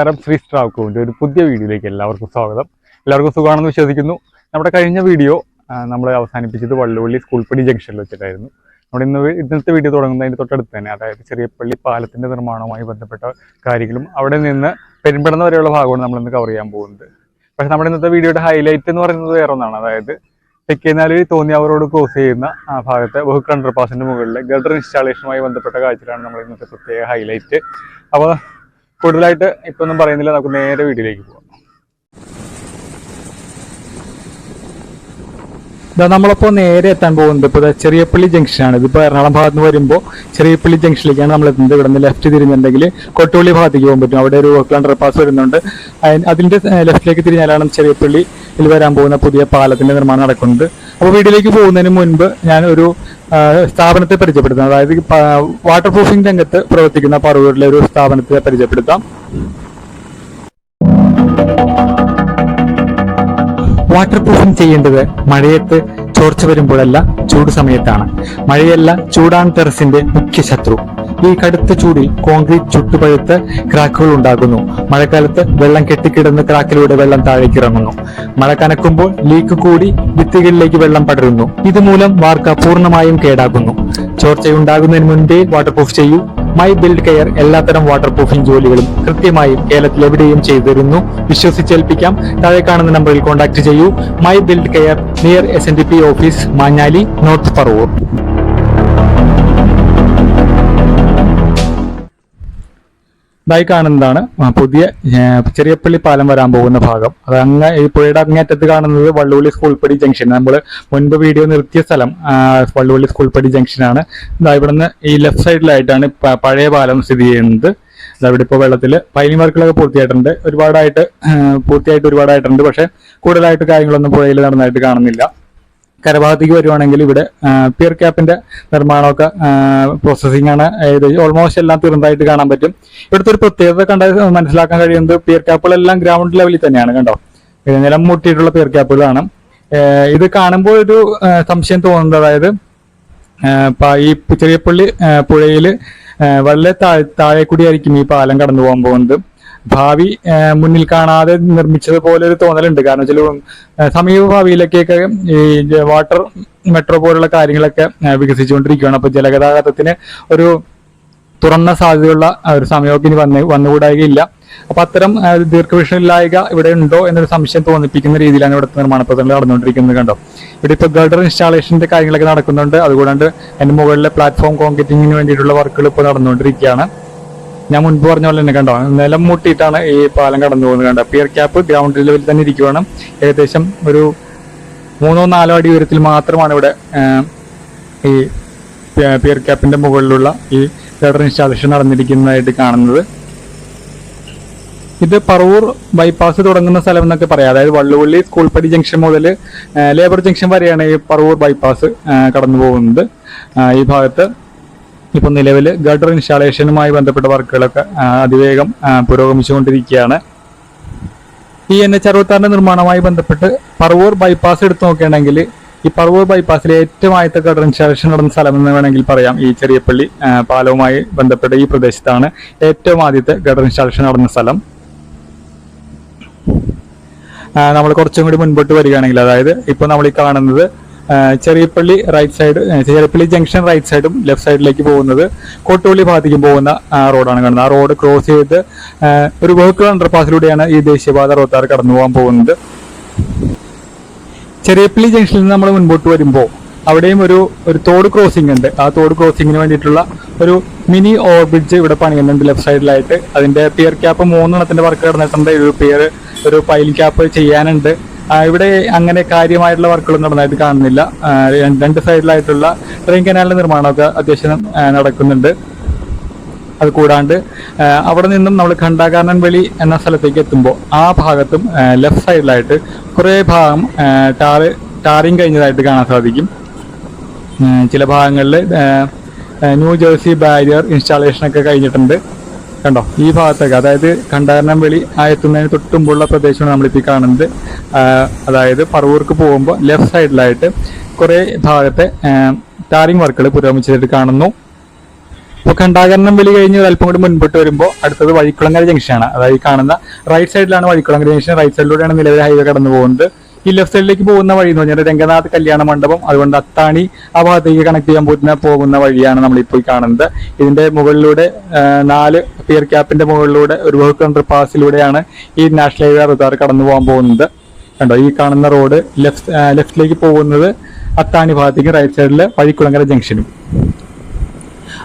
നമസ്കാരം. ശ്രീ സ്ട്രാവ്കോവിന്റെ ഒരു പുതിയ വീഡിയോയിലേക്ക് എല്ലാവർക്കും സ്വാഗതം. എല്ലാവർക്കും സുഖമാണെന്ന് വിശ്വസിക്കുന്നു. നമ്മുടെ കഴിഞ്ഞ വീഡിയോ നമ്മൾ അവസാനിപ്പിച്ചത് വള്ളുവള്ളി സ്കൂൾപ്പടി പടി ജംഗ്ഷനിൽ വെച്ചിട്ടായിരുന്നു. നമ്മുടെ ഇന്ന് ഇന്നത്തെ വീഡിയോ തുടങ്ങുന്നതിന്റെ തൊട്ടടുത്ത് തന്നെ അതായത് ചെറിയപ്പള്ളി പാലത്തിന്റെ നിർമ്മാണവുമായി ബന്ധപ്പെട്ട കാര്യങ്ങളും അവിടെ നിന്ന് പെരുമ്പടന്ന വരെയുള്ള ഭാഗമാണ് നമ്മൾ ഇന്ന് കവർ ചെയ്യാൻ പോകുന്നത്. പക്ഷേ നമ്മുടെ ഇന്നത്തെ വീഡിയോയുടെ ഹൈലൈറ്റ് എന്ന് പറയുന്നത് വേറെ ഒന്നാണ്. അതായത് തെക്കേനാല് തോന്നിയാവരോട് ക്രോസ് ചെയ്യുന്ന ആ ഭാഗത്തെ ബഹു കണ്ടർ പാസിന്റെ മുകളിൽ ഗഡർ ഇൻസ്റ്റാളേഷനുമായി ബന്ധപ്പെട്ട കാഴ്ചയിലാണ് നമ്മൾ ഇന്നത്തെ പ്രത്യേക ഹൈലൈറ്റ് അപ്പോൾ കൂടുതലായിട്ട് ഇപ്പൊ ഒന്നും പറയുന്നില്ല. നമുക്ക് നേരെ വീട്ടിലേക്ക് പോവാം. നമ്മളിപ്പോ നേരെ എത്താൻ പോകുന്നത് ഇപ്പൊ ചെറിയപ്പള്ളി ജംഗ്ഷനാണ് ഇതിപ്പോ എറണാകുളം ഭാഗത്ത് നിന്ന് വരുമ്പോൾ ചെറിയപ്പള്ളി ജംഗ്ഷനിലേക്കാണ് നമ്മൾ എത്തുന്നത്. ഇവിടെ നിന്ന് ലെഫ്റ്റ് തിരിഞ്ഞിട്ടുണ്ടെങ്കിൽ കൊട്ടുപള്ളി ഭാഗത്തേക്ക് പോകാൻ പറ്റും. അവിടെ ഒരു വർക്കിൾ അണ്ടർപാസ് വരുന്നുണ്ട്. അതിന്റെ ലെഫ്റ്റിലേക്ക് തിരിഞ്ഞാലാണ് ചെറിയപ്പള്ളിയിൽ വരാൻ പോകുന്ന പുതിയ പാലത്തിന്റെ നിർമ്മാണം നടക്കുന്നത്. അപ്പോൾ വീട്ടിലേക്ക് പോകുന്നതിന് മുൻപ് ഞാൻ ഒരു സ്ഥാപനത്തെ പരിചയപ്പെടുത്താം. അതായത് വാട്ടർ പ്രൂഫിംഗ് രംഗത്ത് പ്രവർത്തിക്കുന്ന പറവൂരിലെ ഒരു സ്ഥാപനത്തെ പരിചയപ്പെടുത്താം. വാട്ടർ പ്രൂഫിംഗ് ചെയ്യേണ്ടത് മഴയത്ത് ചോർച്ച വരുമ്പോഴല്ല ചൂട് സമയത്താണ്. മഴയല്ല ചൂടാൻ ടെറസിന്റെ മുഖ്യ ശത്രു. ഈ കടുത്ത ചൂടിൽ കോൺക്രീറ്റ് ചുട്ടുപഴുത്ത് ക്രാക്കുകൾ ഉണ്ടാകുന്നു. മഴക്കാലത്ത് വെള്ളം കെട്ടിക്കിടന്ന് ക്രാക്കിലൂടെ വെള്ളം താഴേക്ക് ഇറങ്ങുന്നു. മഴ കനക്കുമ്പോൾ ലീക്ക് കൂടി ഭിത്തികളിലേക്ക് വെള്ളം പടരുന്നു. ഇതുമൂലം വാർക്ക പൂർണമായും കേടാകുന്നു. ചോർച്ചയുണ്ടാകുന്നതിന് മുൻപേ വാട്ടർ പ്രൂഫ് ചെയ്യൂ. മൈ ബിൽഡ് കെയർ എല്ലാത്തരം വാട്ടർ പ്രൂഫിംഗ് ജോലികളും കൃത്യമായും കേരളത്തിൽ എവിടെയും ചെയ്തു തരുന്നു വിശ്വസിച്ചേൽപ്പിക്കാം. താഴെ കാണുന്ന നമ്പറിൽ കോൺടാക്ട് ചെയ്യൂ. My build care near S office Manjali north Paravur ഇതായി കാണുന്നതാണ് പുതിയ ചെറിയപ്പള്ളി പാലം വരാൻ പോകുന്ന ഭാഗം. അത് അങ്ങ് ഈ പുഴയുടെ അങ്ങേറ്റത്ത് കാണുന്നത് വള്ളുവള്ളി സ്കൂൾപ്പടി പടി ജംഗ്ഷൻ നമ്മൾ മുൻപ് വീഡിയോ നിർത്തിയ സ്ഥലം വള്ളുവള്ളി സ്കൂൾപ്പടി പടി ജംഗ്ഷനാണ്. ഇതാ ഇവിടുന്ന് ഈ ലെഫ്റ്റ് സൈഡിലായിട്ടാണ് പഴയ പാലം സ്ഥിതി ചെയ്യുന്നത്. അവിടെ ഇപ്പോൾ വെള്ളത്തിൽ പൈലിംഗ് വർക്കുകളൊക്കെ പൂർത്തിയായിട്ടുണ്ട്. ഒരുപാടായിട്ട് പൂർത്തിയായിട്ട് ഒരുപാടായിട്ടുണ്ട്. പക്ഷെ കൂടുതലായിട്ട് കാര്യങ്ങളൊന്നും പുഴയിൽ നടന്നതായിട്ട് കാണുന്നില്ല. കരഭാഗത്തേക്ക് വരുവാണെങ്കിൽ ഇവിടെ പിയർ ക്യാപ്പിന്റെ നിർമ്മാണമൊക്കെ പ്രോസസ്സിംഗ് ആണ്. ഓൾമോസ്റ്റ് എല്ലാം തീർന്നതായിട്ട് കാണാൻ പറ്റും. ഇവിടുത്തെ ഒരു പ്രത്യേകത കണ്ട മനസ്സിലാക്കാൻ കഴിയുന്നത് പിയർ ക്യാപ്പുകളെല്ലാം ഗ്രൗണ്ട് ലെവലിൽ തന്നെയാണ് കണ്ടോ? നിലം മുട്ടിയിട്ടുള്ള പിയർ ക്യാപ്പുകളാണ് ഇത് കാണുമ്പോൾ ഒരു സംശയം തോന്നുന്നത് അതായത് ഈ ചെറിയ പുള്ളി പുഴയിൽ വളരെ താഴെ താഴെ കൂടിയായിരിക്കും ഈ പാലം കടന്നു പോകാൻ പോകുന്നത്. ഭാവി മുന്നിൽ കാണാതെ നിർമ്മിച്ചതുപോലെ ഒരു തോന്നലുണ്ട്. കാരണം വെച്ചാൽ സമീപ ഭാവിയിലേക്കൊക്കെ ഈ വാട്ടർ മെട്രോ പോലുള്ള കാര്യങ്ങളൊക്കെ വികസിച്ചുകൊണ്ടിരിക്കുകയാണ്. അപ്പൊ ജലഗതാഗതത്തിന് ഒരു തുറന്ന സാധ്യതയുള്ള ഒരു സമയമൊക്കെ ഇനി വന്ന് വന്നുകൂടായികയില്ല. അപ്പൊ അത്തരം ആ, ഇവിടെ ഉണ്ടോ എന്നൊരു സംശയം തോന്നിപ്പിക്കുന്ന രീതിയിലാണ് ഇവിടുത്തെ നിർമ്മാണ പ്രവർത്തനങ്ങൾ നടന്നുകൊണ്ടിരിക്കുന്നത് കണ്ടോ? ഇവിടെ ഇപ്പോൾ ഗർഡർ ഇൻസ്റ്റാളേഷന്റെ കാര്യങ്ങളൊക്കെ നടക്കുന്നുണ്ട്. അതുകൂടാണ്ട് അതിന് മുകളിലെ പ്ലാറ്റ്ഫോം കോൺക്രീറ്റിങ്ങിന് വേണ്ടിയിട്ടുള്ള വർക്കുകൾ ഇപ്പോൾ നടന്നുകൊണ്ടിരിക്കുകയാണ്. ഞാൻ മുൻപ് പറഞ്ഞ പോലെ തന്നെ കണ്ടോ നിലം മുട്ടിയിട്ടാണ് ഈ പാലം കടന്നു പോകുന്നത് കണ്ടോ? പിയർ ക്യാപ്പ് ഗ്രൗണ്ട് ലെവലിൽ തന്നെ ഇരിക്കുവാണ്. ഏകദേശം ഒരു മൂന്നോ നാലോ അടി ഉയരത്തിൽ മാത്രമാണ് ഇവിടെ ഈ പിയർ ക്യാപ്പിന്റെ മുകളിലുള്ള ഈ ലെഡർ ഇൻസ്റ്റാളേഷൻ നടന്നിരിക്കുന്നതായിട്ട് കാണുന്നത്. ഇത് പറവൂർ ബൈപ്പാസ് തുടങ്ങുന്ന സ്ഥലം എന്നൊക്കെ പറയാം. അതായത് വള്ളുവള്ളി സ്കൂൾപ്പടി ജംഗ്ഷൻ മുതൽ ലേബർ ജംഗ്ഷൻ വരെയാണ് ഈ പറവൂർ ബൈപ്പാസ് കടന്നു പോകുന്നത്. ഈ ഭാഗത്ത് ഇപ്പൊ നിലവിൽ ഗഡർ ഇൻസ്റ്റാളേഷനുമായി ബന്ധപ്പെട്ട വർക്കുകളൊക്കെ അതിവേഗം പുരോഗമിച്ചുകൊണ്ടിരിക്കുകയാണ്. ഈ എൻ എച്ച് അറുപത്താറിന്റെ നിർമ്മാണവുമായി ബന്ധപ്പെട്ട് പറവൂർ ബൈപ്പാസ് എടുത്തു നോക്കുകയാണെങ്കിൽ ഈ പറവൂർ ബൈപ്പാസിലെ ഏറ്റവും ആദ്യത്തെ ഗഡർ ഇൻസ്റ്റാളേഷൻ നടന്ന സ്ഥലം എന്ന് വേണമെങ്കിൽ പറയാം. ഈ ചെറിയപ്പള്ളി പാലവുമായി ബന്ധപ്പെട്ട ഈ പ്രദേശത്താണ് ഏറ്റവും ആദ്യത്തെ ഗഡർ ഇൻസ്റ്റാളേഷൻ നടന്ന സ്ഥലം. നമ്മൾ കുറച്ചും കൂടി മുൻപോട്ട് വരികയാണെങ്കിൽ അതായത് ഇപ്പോൾ നമ്മൾ ഈ കാണുന്നത് Cheriyapalli right side Cheriyapalli junction right സൈഡും ലെഫ്റ്റ് സൈഡിലേക്ക് പോകുന്നത് കോട്ടുപള്ളി ഭാഗത്തേക്ക് പോകുന്ന റോഡാണ് കാണുന്നത്. ആ റോഡ് ക്രോസ് ചെയ്ത് ഒരു വെഹിക്കിൾ അണ്ടർപാസിലൂടെയാണ് ഈ ദേശീയപാത അറുപത്താറ് കടന്നു പോകാൻ പോകുന്നത്. ചെറിയപ്പള്ളി ജംഗ്ഷനിൽ നിന്ന് നമ്മൾ മുൻപോട്ട് വരുമ്പോൾ അവിടെയും ഒരു ഒരു തോട് ക്രോസിംഗ് ഉണ്ട്. ആ തോട് ക്രോസിങ്ങിന് വേണ്ടിയിട്ടുള്ള ഒരു മിനി ഓവർ ബ്രിഡ്ജ് ഇവിടെ പണിയുന്നുണ്ട് ലെഫ്റ്റ് സൈഡിലായിട്ട് അതിന്റെ പിയർ ക്യാപ്പ് മൂന്നെണ്ണത്തിന്റെ വർക്ക് നടന്നിട്ടുണ്ട്. ഒരു പിയർ ഒരു പൈൽ ക്യാപ്പ് ചെയ്യാനുണ്ട്. ഇവിടെ അങ്ങനെ കാര്യമായിട്ടുള്ള വർക്കുകൾ നടന്നതായിട്ട് കാണുന്നില്ല. രണ്ട് സൈഡിലായിട്ടുള്ള ട്രെയിൻ കനാലിന്റെ നിർമ്മാണമൊക്കെ അത്യാവശ്യം നടക്കുന്നുണ്ട്. അത് കൂടാണ്ട് അവിടെ നിന്നും നമ്മൾ ഖണ്ഡാകാരൻ വെളി എന്ന സ്ഥലത്തേക്ക് എത്തുമ്പോൾ ആ ഭാഗത്തും ലെഫ്റ്റ് സൈഡിലായിട്ട് കുറേ ഭാഗം ടാറ് ടാറിങ് കഴിഞ്ഞതായിട്ട് കാണാൻ സാധിക്കും. ചില ഭാഗങ്ങളിൽ ന്യൂ ജേഴ്സി ബാരിയർ ഇൻസ്റ്റാളേഷനൊക്കെ കഴിഞ്ഞിട്ടുണ്ട്. കണ്ടോ? ഈ ഭാഗത്തേക്ക് അതായത് കണ്ടാരണം വെളി ആ എത്തുന്നതിന് തൊട്ടുമുമ്പുള്ള പ്രദേശമാണ് നമ്മളിപ്പോൾ കാണുന്നത്. അതായത് പറവൂർക്ക് പോകുമ്പോൾ ലെഫ്റ്റ് സൈഡിലായിട്ട് കുറേ ഭാഗത്തെ ടാറിങ് വർക്കുകൾ പുരോഗമിച്ചതായിട്ട് കാണുന്നു. ഇപ്പോൾ കണ്ടാകരണം വലി കഴിഞ്ഞ് അല്പം കൂടി മുൻപോട്ട് വരുമ്പോൾ അടുത്തത് വഴിക്കുളങ്ങര ജംഗ്ഷനാണ് അതായത് കാണുന്ന റൈറ്റ് സൈഡിലാണ് വഴിക്കുളങ്ങര ജംഗ്ഷൻ റൈറ്റ് സൈഡിലൂടെയാണ് നിലവിലെ ഹൈവേ കടന്നു പോകുന്നത് ഈ ലെഫ്റ്റ് സൈഡിലേക്ക് പോകുന്ന വഴി എന്ന് പറഞ്ഞാൽ രംഗനാഥ് കല്യാണ മണ്ഡപം. അതുകൊണ്ട് അത്താണി ആ ഭാഗത്തേക്ക് കണക്ട് ചെയ്യാൻ പോകുന്ന പോകുന്ന വഴിയാണ് നമ്മളിപ്പോൾ കാണുന്നത്. ഇതിന്റെ മുകളിലൂടെ നാല് പിയർ ക്യാപ്പിന്റെ മുകളിലൂടെ ഒരു വർക്ക് അണ്ടർ പാസിലൂടെയാണ് ഈ നാഷണൽ ഹൈവേ അറുപത്താറ് കടന്നു പോകാൻ പോകുന്നത്. കണ്ടോ ഈ കാണുന്ന റോഡ് ലെഫ്റ്റ് ലെഫ്റ്റിലേക്ക് പോകുന്നത് അത്താണി ഭാഗത്തേക്ക് റൈറ്റ് സൈഡിൽ വഴിക്കുളങ്ങര ജംഗ്ഷനും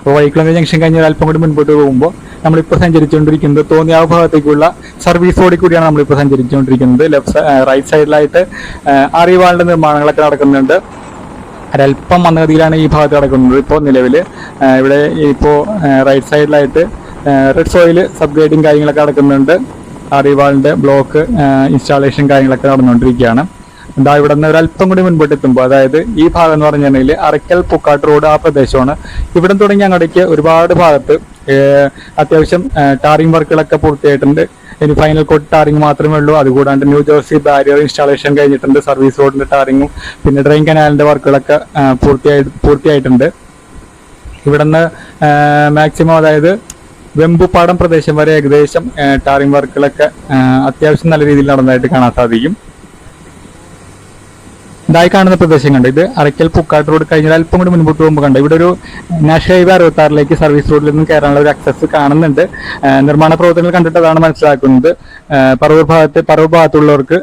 അപ്പോൾ വഴിക്കുളങ്ങര ജംഗ്ഷൻ കഴിഞ്ഞ് ഒരു അല്പം കൂടി മുൻപോട്ട് പോകുമ്പോൾ നമ്മളിപ്പോൾ സഞ്ചരിച്ചുകൊണ്ടിരിക്കുന്നത് തോന്നിയാവ് ഭാഗത്തേക്കുള്ള സർവീസ് റോഡിൽ കൂടിയാണ് നമ്മളിപ്പോൾ സഞ്ചരിച്ചുകൊണ്ടിരിക്കുന്നത്. ലെഫ്റ്റ് റൈറ്റ് സൈഡിലായിട്ട് അറിവാളിന്റെ നിർമ്മാണങ്ങളൊക്കെ നടക്കുന്നുണ്ട്. ഒരല്പം മന്ദഗതിയിലാണ് ഈ ഭാഗത്ത് നടക്കുന്നത്. ഇപ്പോൾ നിലവിൽ ഇവിടെ ഇപ്പോൾ റൈറ്റ് സൈഡിലായിട്ട് റെഡ് സോയിൽ സബ്ഗ്രേഡിങ് കാര്യങ്ങളൊക്കെ നടക്കുന്നുണ്ട്. അറിവാളിന്റെ ബ്ലോക്ക് ഇൻസ്റ്റാളേഷൻ കാര്യങ്ങളൊക്കെ നടന്നുകൊണ്ടിരിക്കുകയാണ്. എന്താ ഇവിടെ നിന്ന് ഒരല്പം കൂടി മുൻപോട്ട് എത്തുമ്പോൾ അതായത് ഈ ഭാഗം എന്ന് പറഞ്ഞിട്ടുണ്ടെങ്കിൽ അറക്കൽ പുക്കാട്ട് റോഡ് ആ പ്രദേശമാണ്. ഇവിടെ തുടങ്ങി അങ്ങടേക്ക് ഒരുപാട് ഭാഗത്ത് അത്യാവശ്യം ടാറിംഗ് വർക്കുകളൊക്കെ പൂർത്തിയായിട്ടുണ്ട്. ഇനി ഫൈനൽ കോട്ട് ടാറിംഗ് മാത്രമേ ഉള്ളൂ. അതുകൂടാണ്ട് ന്യൂ ജേഴ്സി ബാരിയർ ഇൻസ്റ്റാളേഷൻ കഴിഞ്ഞിട്ടുണ്ട്. സർവീസ് റോഡിന്റെ ടാറിങ്ങും പിന്നെ ഡ്രെയിൻ കനാലിന്റെ വർക്കുകളൊക്കെ പൂർത്തിയായി പൂർത്തിയായിട്ടുണ്ട്. ഇവിടുന്ന് മാക്സിമം അതായത് വെമ്പുപാടം പ്രദേശം വരെ ഏകദേശം ടാറിംഗ് വർക്കുകളൊക്കെ അത്യാവശ്യം നല്ല രീതിയിൽ നടന്നതായിട്ട് കാണാൻ സാധിക്കും. ഇതായി കാണുന്ന പ്രദേശം കണ്ട്? ഇത് അറയ്ക്കൽ പുക്കാട്ട് റോഡ് കഴിഞ്ഞാൽ അല്പം കൂടി മുൻപോട്ട് പോകുമ്പോൾ കണ്ട്? ഇവിടെ ഒരു നാഷണൽ ഹൈവേ അറുപത്തി ആറിലേക്ക് സർവീസ് റോഡിൽ നിന്ന് കയറാനുള്ള ഒരു അക്സസ് കാണുന്നുണ്ട്. നിർമ്മാണ പ്രവർത്തനങ്ങൾ കണ്ടിട്ട് അതാണ് മനസ്സിലാക്കുന്നത് പർവ ഭാഗത്ത് പറവൂർ ഭാഗത്തുള്ളവർക്ക്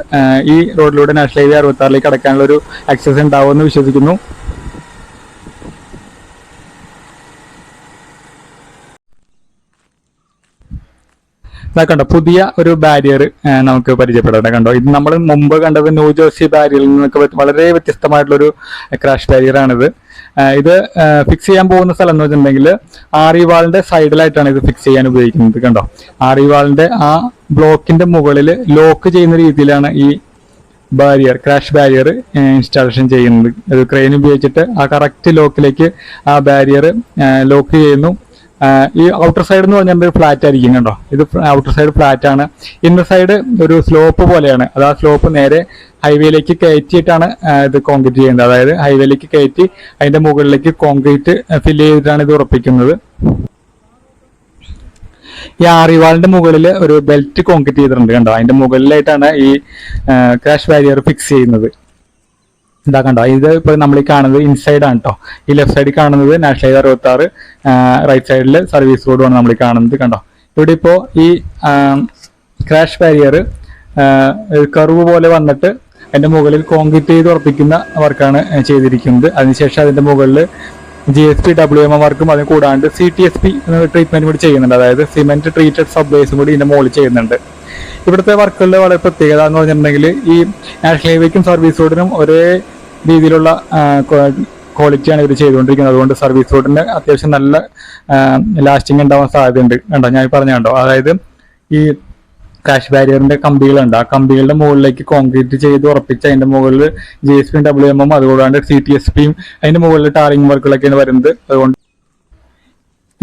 ഈ റോഡിലൂടെ നാഷണൽ ഹൈവേ അറുപത്തി ആറിലേക്ക് കടക്കാനുള്ള ഒരു അക്സസ് ഉണ്ടാവുമെന്ന് വിശ്വസിക്കുന്നു. ഇതാ കണ്ടോ പുതിയ ഒരു ബാരിയർ നമുക്ക് പരിചയപ്പെടേണ്ട കണ്ടോ ഇത് നമ്മൾ മുമ്പ് കണ്ടത് ന്യൂ ജേഴ്സി ബാരിയറിൽ നിന്നൊക്കെ വളരെ വ്യത്യസ്തമായിട്ടുള്ള ഒരു ക്രാഷ് ആ, ഇത് ഫിക്സ് ചെയ്യാൻ പോകുന്ന സ്ഥലം എന്ന് വെച്ചിട്ടുണ്ടെങ്കിൽ ആറി വാളിന്റെ സൈഡിലായിട്ടാണ് ഇത് ഫിക്സ് ചെയ്യാൻ ഉപയോഗിക്കുന്നത് കണ്ടോ. ആറി വാളിന്റെ ആ ബ്ലോക്കിന്റെ മുകളിൽ ലോക്ക് ചെയ്യുന്ന രീതിയിലാണ് ഈ ബാരിയർ ക്രാഷ് ബാരിയർ ഇൻസ്റ്റാളേഷൻ ചെയ്യുന്നത്. ഒരു ക്രെയിൻ ഉപയോഗിച്ചിട്ട് ആ കറക്റ്റ് ലോക്കിലേക്ക് ആ ബാരിയർ ലോക്ക് ചെയ്യുന്നു. ഈ ഔട്ടർ സൈഡ് എന്ന് പറഞ്ഞാൽ ഫ്ലാറ്റ് ആയിരിക്കും കണ്ടോ? ഇത് ഔട്ടർ സൈഡ് ഫ്ലാറ്റ് ആണ്. ഇന്നർ സൈഡ് ഒരു സ്ലോപ്പ് പോലെയാണ്. അത് ആ സ്ലോപ്പ് നേരെ ഹൈവേയിലേക്ക് കയറ്റിയിട്ടാണ് ഇത് കോൺക്രീറ്റ് ചെയ്യുന്നത് അതായത് ഹൈവേയിലേക്ക് കയറ്റി അതിന്റെ മുകളിലേക്ക് കോൺക്രീറ്റ് ഫില്ല് ചെയ്തിട്ടാണ് ഇത് ഉറപ്പിക്കുന്നത്. ഈ ആറിവാളിന്റെ മുകളിൽ ഒരു ബെൽറ്റ് കോൺക്രീറ്റ് ചെയ്തിട്ടുണ്ട് കണ്ടോ? അതിന്റെ മുകളിലായിട്ടാണ് ഈ ക്രാഷ് ബാരിയർ ഫിക്സ് ചെയ്യുന്നത്. ഇതാ കണ്ടോ ഇത് ഇപ്പൊ നമ്മൾ ഈ കാണുന്നത് ഇൻസൈഡ് ആണ് കേട്ടോ ഈ ലെഫ്റ്റ് സൈഡിൽ കാണുന്നത് നാഷണൽ ഹൈവേ അറുപത്തി ആറ് റൈറ്റ് സൈഡിൽ സർവീസ് റോഡുമാണ് നമ്മൾ കാണുന്നത് കണ്ടോ? ഇവിടെ ഇപ്പോൾ ഈ ക്രാഷ് ബാരിയർ കർവ് പോലെ വന്നിട്ട് അതിന്റെ മുകളിൽ കോൺക്രീറ്റ് ചെയ്ത് ഉറപ്പിക്കുന്ന വർക്കാണ് ചെയ്തിരിക്കുന്നത്. അതിനുശേഷം അതിന്റെ മുകളിൽ G S P W M വർക്കും അതിന് കൂടാണ്ട് C T S P treatment കൂടി ചെയ്യുന്നുണ്ട്. അതായത് സിമെന്റ് ട്രീറ്റഡ് സബ്വേസും കൂടി ഇതിന്റെ മുകളിൽ ചെയ്യുന്നുണ്ട്. ഇവിടുത്തെ വർക്കുകളുടെ വളരെ പ്രത്യേകത എന്ന് പറഞ്ഞിട്ടുണ്ടെങ്കിൽ ഈ നാഷണൽ ഹൈവേക്കും സർവീസ് റോഡിനും ഒരേ രീതിയിലുള്ള ക്വാളിറ്റിയാണ് ഇവർ ചെയ്തുകൊണ്ടിരിക്കുന്നത്. അതുകൊണ്ട് സർവീസ് റോഡിന് അത്യാവശ്യം നല്ല ലാസ്റ്റിംഗ് ഉണ്ടാവാൻ സാധ്യതയുണ്ട്. കണ്ടോ? ഞാൻ പറഞ്ഞു കണ്ടോ? അതായത് ഈ കാഷ് ബാരിയറിന്റെ കമ്പികളുണ്ട്. ആ കമ്പികളുടെ മുകളിലേക്ക് കോൺക്രീറ്റ് ചെയ്ത് ഉറപ്പിച്ച് അതിന്റെ മുകളിൽ ജി എസ് പിയും ഡബ്ല്യു എമ്മും അതുകൂടാണ്ട് സി ടി എസ് പിയും അതിന്റെ മുകളിൽ ടാറിംഗ് വർക്കുകളൊക്കെയാണ് വരുന്നത്. അതുകൊണ്ട്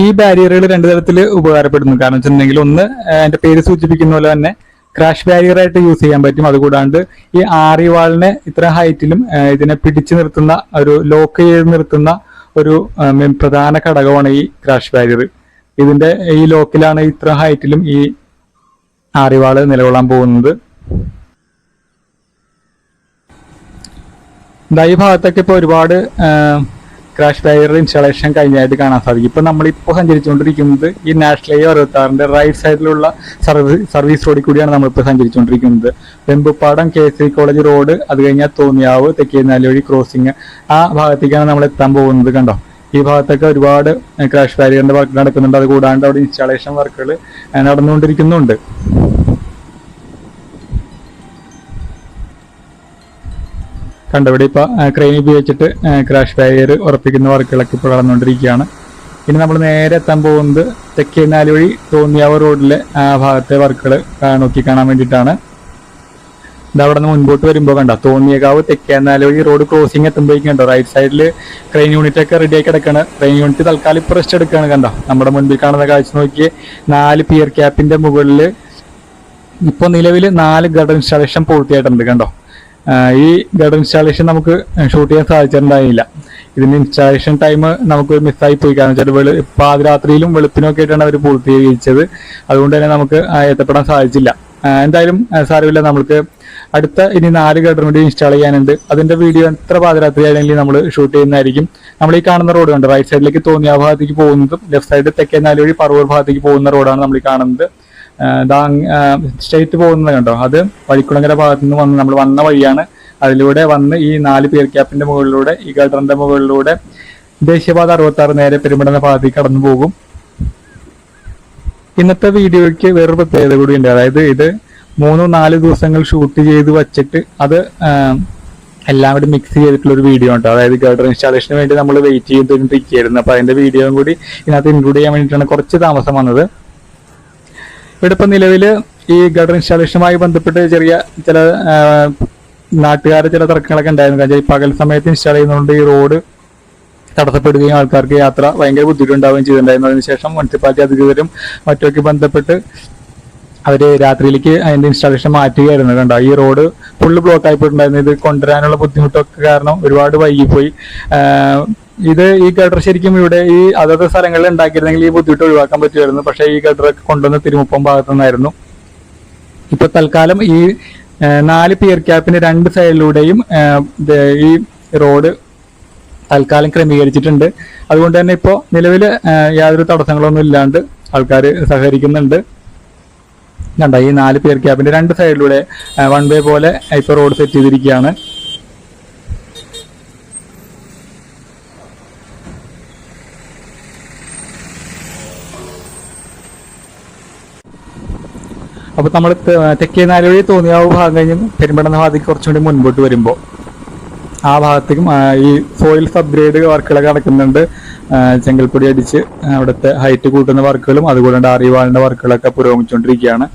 ഈ ബാരിയറുകൾ രണ്ടു തരത്തിൽ ഉപകാരപ്പെടുന്നു. കാരണം വെച്ചിട്ടുണ്ടെങ്കിൽ ഒന്ന് എന്റെ പേര് സൂചിപ്പിക്കുന്ന പോലെ തന്നെ ക്രാഷ് ബാരിയർ ആയിട്ട് യൂസ് ചെയ്യാൻ പറ്റും. അതുകൂടാണ്ട് ഈ ആറി വാളിനെ ഇത്ര ഹൈറ്റിലും ഇതിനെ പിടിച്ചു നിർത്തുന്ന ഒരു ലോക്ക് ചെയ്ത് നിർത്തുന്ന ഒരു പ്രധാന ഘടകമാണ് ഈ ക്രാഷ് ബാരിയർ ഇതിന്റെ ഈ ലോക്കിലാണ് ഇത്ര ഹൈറ്റിലും ഈ ആറിവാൾ നിലകൊള്ളാൻ പോകുന്നത്. ഈ ഭാഗത്തൊക്കെ ഇപ്പോൾ ഒരുപാട് ക്രാഷ് ബാരിയർ ഇൻസ്റ്റാളേഷൻ കഴിഞ്ഞായിട്ട് കാണാൻ സാധിക്കും. ഇപ്പൊ നമ്മളിപ്പോൾ സഞ്ചരിച്ചുകൊണ്ടിരിക്കുന്നത് ഈ നാഷണൽ ഹൈവേ അറുപത്തി ആറിന്റെ റൈറ്റ് സൈഡിലുള്ള സർവീസ് സർവീസ് റോഡിൽ കൂടിയാണ് നമ്മളിപ്പോൾ സഞ്ചരിച്ചുകൊണ്ടിരിക്കുന്നത്. Vembuppadam K S college road അത് കഴിഞ്ഞാൽ തോന്നിയാവ് തെക്കേ വഴി ക്രോസിങ് ആ ഭാഗത്തേക്കാണ് നമ്മൾ എത്താൻ പോകുന്നത് കണ്ടോ? ഈ ഭാഗത്തൊക്കെ ഒരുപാട് ക്രാഷ് ബാരിയറിന്റെ വർക്ക് നടക്കുന്നുണ്ട്. അത് കൂടാണ്ട് അവിടെ ഇൻസ്റ്റാളേഷൻ വർക്കുകൾ നടന്നുകൊണ്ടിരിക്കുന്നുണ്ട്. കണ്ടോ ഇപ്പോൾ ഇപ്പൊ ക്രെയിൻ ഉപയോഗിച്ചിട്ട് ക്രാഷ് ബാരിയർ ഉറപ്പിക്കുന്ന വർക്കുകളൊക്കെ ഇപ്പോൾ നടന്നുകൊണ്ടിരിക്കുകയാണ്. ഇനി നമ്മൾ നേരെ എത്താൻ പോകുന്നത് തെക്കേനാല് വഴി തോന്നിയാവ് റോഡിലെ ആ ഭാഗത്തെ വർക്കുകൾ നോക്കി കാണാൻ വേണ്ടിയിട്ടാണ്. ഇത് അവിടെ നിന്ന് മുൻപോട്ട് വരുമ്പോൾ കണ്ടോ തോന്നിയകാവ് തെക്കേനാല് വഴി റോഡ് ക്രോസിംഗ് എത്തുമ്പോഴേക്കും കണ്ടോ റൈറ്റ് സൈഡിൽ ക്രെയിൻ യൂണിറ്റ് ഒക്കെ റെഡി ആയി കിടക്കാണ്. ക്രെയിൻ യൂണിറ്റ് തൽക്കാലം ഇപ്പോൾ റെസ്റ്റ് എടുക്കുകയാണ് കണ്ടോ. നമ്മുടെ മുൻപിൽ കാണുന്ന കാഴ്ച നോക്കി നാല് പിയർ ക്യാപ്പിന്റെ മുകളിൽ ഇപ്പോൾ നിലവിൽ നാല് ഗഡർ ഇൻസ്റ്റാളേഷൻ പൂർത്തിയായിട്ടുണ്ട് കണ്ടോ. ഈ ഗഡർ ഇൻസ്റ്റാളേഷൻ നമുക്ക് ഷൂട്ട് ചെയ്യാൻ സാധിച്ചിട്ടുണ്ടായില്ല ഇതിന് ഇൻസ്റ്റാളേഷൻ ടൈം നമുക്ക് മിസ്സായി പോയി. കാരണം വെച്ചാൽ വെളു പാതിരാത്രിയിലും വെളുപ്പിനും ഒക്കെ ആയിട്ടാണ് അവർ പൂർത്തീകരിച്ചത്. അതുകൊണ്ട് തന്നെ നമുക്ക് എത്തപ്പെടാൻ സാധിച്ചില്ല. എന്തായാലും സാരമില്ല. നമുക്ക് അടുത്ത ഇനി നാല് ഗഡർ കൂടി ഇൻസ്റ്റാൾ ചെയ്യാനുണ്ട്. അതിന്റെ വീഡിയോ എത്ര പാതിരാത്രി ആണെങ്കിലും നമ്മൾ ഷൂട്ട് ചെയ്യുന്നതായിരിക്കും. നമ്മൾ ഈ കാണുന്ന റോഡ് കണ്ട് റൈറ്റ് സൈഡിലേക്ക് തോന്നിയ ഭാഗത്തേക്ക് പോകുന്നതും ലെഫ്റ്റ് സൈഡ് തെക്കേ നാല് വഴി പറവൂർ ഭാഗത്തേക്ക് പോകുന്ന റോഡാണ് നമ്മൾ ഈ കാണുന്നത്. സ്ട്രേറ്റ് പോകുന്നത് കണ്ടോ? അത് വഴിക്കുളങ്ങര ഭാഗത്തു നിന്ന് വന്ന് നമ്മൾ വന്ന വഴിയാണ്. അതിലൂടെ വന്ന് ഈ നാല് പേർ ക്യാപ്പിന്റെ മുകളിലൂടെ ഈ ഗട്ടറിന്റെ മുകളിലൂടെ ദേശീയപാത അറുപത്തി ആറ് നേരെ പെരുമ്പടുന്ന ഭാഗത്തേക്ക് കടന്നു പോകും. ഇന്നത്തെ വീഡിയോയ്ക്ക് വേറൊരു പ്രത്യേകത കൂടിയുണ്ട്. അതായത് ഇത് മൂന്നോ നാല് ദിവസങ്ങൾ ഷൂട്ട് ചെയ്ത് വച്ചിട്ട് അത് എല്ലാം കൂടി മിക്സ് ചെയ്തിട്ടുള്ള ഒരു വീഡിയോ ഉണ്ട് അതായത് ഗഡർ ഇൻസ്റ്റാളേഷന് വേണ്ടി നമ്മൾ വെയിറ്റ് ചെയ്തിട്ടിരിക്കുകയായിരുന്നു അപ്പൊ അതിന്റെ വീഡിയോയും കൂടി ഇതിനകത്ത് ഇൻക്ലൂഡ് ചെയ്യാൻ വേണ്ടിയിട്ടാണ് കുറച്ച് താമസം വന്നത്. ഇവിടെ ഇപ്പം നിലവിൽ ഈ ഗഡർ ഇൻസ്റ്റാളേഷനുമായി ബന്ധപ്പെട്ട് ചെറിയ ചില നാട്ടുകാരുടെ ചില തർക്കങ്ങളൊക്കെ ഉണ്ടായിരുന്നു. കാരണം ഈ പകൽ സമയത്ത് ഇൻസ്റ്റാൾ ചെയ്യുന്നതുകൊണ്ട് ഈ റോഡ് തടസ്സപ്പെടുകയും ആൾക്കാർക്ക് യാത്ര ഭയങ്കര ബുദ്ധിമുട്ടുണ്ടാവുകയും ചെയ്തിട്ടുണ്ടായിരുന്നു. അതിനുശേഷം മുനിസിപ്പാലിറ്റി അധികൃതരും മറ്റൊക്കെ ബന്ധപ്പെട്ട് അവർ രാത്രിയിലേക്ക് അതിന്റെ ഇൻസ്റ്റാളേഷൻ മാറ്റുകയായിരുന്നു. കണ്ടോ? ഈ റോഡ് ഫുള്ള് ബ്ലോക്ക് ആയിപ്പോയിട്ടുണ്ടായിരുന്നു ഇത് കൊണ്ടുവരാനുള്ള ബുദ്ധിമുട്ടൊക്കെ കാരണം ഒരുപാട് വൈകിപ്പോയി. ഇത് ഈ ഗട്ടർ ശരിക്കും ഇവിടെ ഈ അതത് സ്ഥലങ്ങളിൽ ഉണ്ടാക്കിയിരുന്നെങ്കിൽ ഈ ബുദ്ധിമുട്ട് ഒഴിവാക്കാൻ പറ്റുമായിരുന്നു. പക്ഷേ ഈ ഗട്ടറൊക്കെ കൊണ്ടുവന്ന് തിരുമുപ്പം ഭാഗത്തു നിന്നായിരുന്നു. ഇപ്പൊ തൽക്കാലം ഈ നാല് പിയർ ക്യാപ്പിന്റെ രണ്ട് സൈഡിലൂടെയും ഈ റോഡ് തൽക്കാലം ക്രമീകരിച്ചിട്ടുണ്ട്. അതുകൊണ്ട് തന്നെ ഇപ്പോൾ നിലവിൽ യാതൊരു തടസ്സങ്ങളൊന്നും ഇല്ലാണ്ട് ആൾക്കാർ സഹകരിക്കുന്നുണ്ട്. കണ്ട ഈ നാല് പിയർ ക്യാപ്പിന്റെ രണ്ട് സൈഡിലൂടെ വൺ വേ പോലെ ഇപ്പോൾ റോഡ് സെറ്റ് ചെയ്തിരിക്കുകയാണ്. അപ്പൊ നമ്മൾ തെക്കേ നാലുവഴി ആ ഭാഗം കഴിഞ്ഞ് പെരുമ്പടന്ന ഭാഗത്തേക്ക് കുറച്ചുകൂടി മുൻപോട്ട് വരുമ്പോൾ ആ ഭാഗത്തേക്കും ഈ സോയിൽ അപ്ഗ്രേഡ് വർക്കുകളൊക്കെ നടക്കുന്നുണ്ട്. ചെങ്കൽപ്പൊടി അടിച്ച് അവിടുത്തെ ഹൈറ്റ് കൂട്ടുന്ന വർക്കുകളും അതുകൂടാണ്ട് അറിവാളിന്റെ വർക്കുകളൊക്കെ പുരോഗമിച്ചുകൊണ്ടിരിക്കുകയാണ്.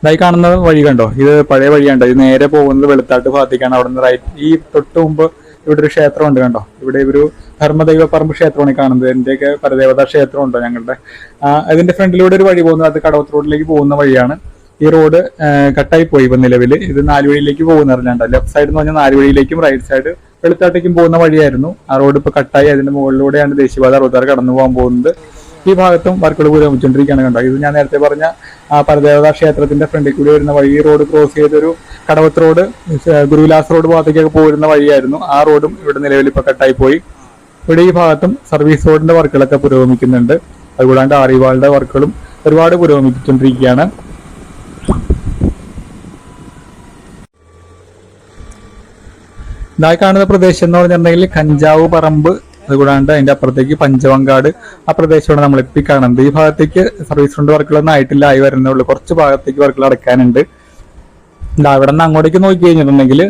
ഇതായി കാണുന്ന വഴി കണ്ടോ? ഇത് പഴയ വഴിയാണ് ഇത് നേരെ പോകുന്നത് വെളുത്താട്ട് ഭാഗത്തേക്കാണ്. അവിടെ നിന്ന് റൈറ്റ് ഈ തൊട്ട് മുമ്പ് ഇവിടെ ഒരു ക്ഷേത്രമുണ്ട് കണ്ടോ? ഇവിടെ ഒരു ധർമ്മദൈവ പറമ്പ് ക്ഷേത്രമാണ് കാണുന്നത്. എന്റെയൊക്കെ പരദേവതാ ക്ഷേത്രം ഉണ്ടോ ഞങ്ങളുടെ അതിന്റെ ഫ്രണ്ടിലൂടെ ഒരു വഴി പോകുന്നത് അത് കടവത്ത് റോഡിലേക്ക് പോകുന്ന വഴിയാണ്. ഈ റോഡ് കട്ടായി പോയി ഇപ്പൊ നിലവിൽ ഇത് നാലുവഴിയിലേക്ക് പോകുന്ന അറിഞ്ഞാണ്ട്? ലെഫ്റ്റ് സൈഡ് എന്ന് പറഞ്ഞാൽ നാലുവഴിയിലേക്കും റൈറ്റ് സൈഡ് വെളുത്താട്ടേക്കും പോകുന്ന വഴിയായിരുന്നു. ആ റോഡ് ഇപ്പൊ കട്ടായി അതിന്റെ മുകളിലൂടെയാണ് ദേശീയപാത അറുപത്താറ് കടന്നു പോകാൻ പോകുന്നത്. ഈ ഭാഗത്തും വർക്കുകൾ പുരോഗമിച്ചുകൊണ്ടിരിക്കുകയാണ് കണ്ടോ. ഇത് ഞാൻ നേരത്തെ പറഞ്ഞ ആ പരദേവതാ ക്ഷേത്രത്തിന്റെ ഫ്രണ്ടിൽ കൂടി വരുന്ന വഴി ഈ റോഡ് ക്രോസ് ചെയ്തൊരു കടവത്ത് റോഡ് ഗുരുവിലാസ് റോഡ് ഭാഗത്തേക്കൊക്കെ പോയിരുന്ന വഴിയായിരുന്നു. ആ റോഡും ഇവിടെ നിലവിൽ ഇപ്പൊ കട്ടായി പോയി. ഇവിടെ ഈ ഭാഗത്തും സർവീസ് റോഡിന്റെ വർക്കുകളൊക്കെ പുരോഗമിക്കുന്നുണ്ട്. അതുകൂടാണ്ട് ആറിവാളുടെ വർക്കുകളും ഒരുപാട് പുരോഗമിച്ചുകൊണ്ടിരിക്കുകയാണ്. ഇതായി കാണുന്ന പ്രദേശം എന്ന് പറഞ്ഞിട്ടുണ്ടെങ്കിൽ കഞ്ചാവ് പറമ്പ് അതുകൂടാണ്ട് അതിന്റെ അപ്പുറത്തേക്ക് പഞ്ചവങ്കാട് ആ പ്രദേശമാണ് നമ്മൾ കാണുന്നത്. ഈ ഭാഗത്തേക്ക് സർവീസ് ഫ്രണ്ട് വർക്കുകളൊന്നും ആയിട്ടില്ല ആയി വരുന്നേ ഉള്ളൂ. കുറച്ച് ഭാഗത്തേക്ക് വർക്കുകൾ അടക്കാനുണ്ട് അവിടെ നിന്ന് അങ്ങോട്ടേക്ക് നോക്കി കഴിഞ്ഞിട്ടുണ്ടെങ്കിൽ